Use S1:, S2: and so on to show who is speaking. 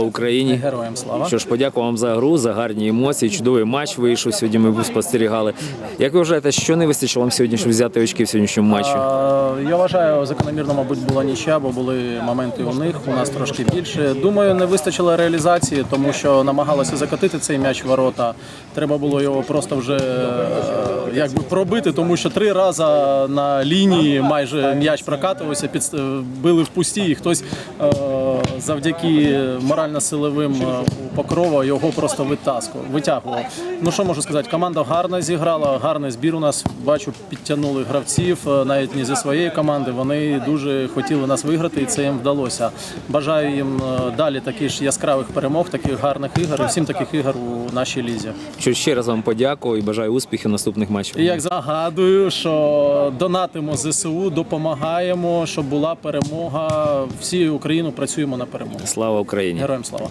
S1: Україні.
S2: Героям слава.
S1: Що ж, подякую вам за гру, за гарні емоції. Чудовий матч вийшов сьогодні. Ми спостерігали. Як ви вважаєте, що не вистачило вам сьогодні, щоб взяти очки в сьогоднішньому матчі?
S2: Я вважаю, закономірно, мабуть, була нічия, бо були моменти у них, у нас трошки більше. Думаю, не вистачило реалізації, тому що намагалися закотити цей м'яч в ворота. Треба було його просто вже е, якби пробити, тому що три рази на лінії майже м'яч прокатувався, під, били в пусті, і хтось е, завдяки морально-силовим е, покрова його просто витаскував, витягував. Ну що можу сказати, команда гарно зіграла, гарний збір у нас. Бачу, підтягнули гравців, е, навіть не зі своєї команди. Вони дуже хотіли нас виграти, і це їм вдалося. Бажаю їм е, далі таких ж яскравих перемог, таких гарних ігор, і всім таких ігор у нашій лізі.
S1: Що ще раз вам подякую і бажаю успіхів наступних матчах.
S2: І як загадую, що донатимо ЗСУ, допомагаємо, щоб була перемога. Всі Україну працюємо на перемогу.
S1: Слава Україні!
S2: Героям слава!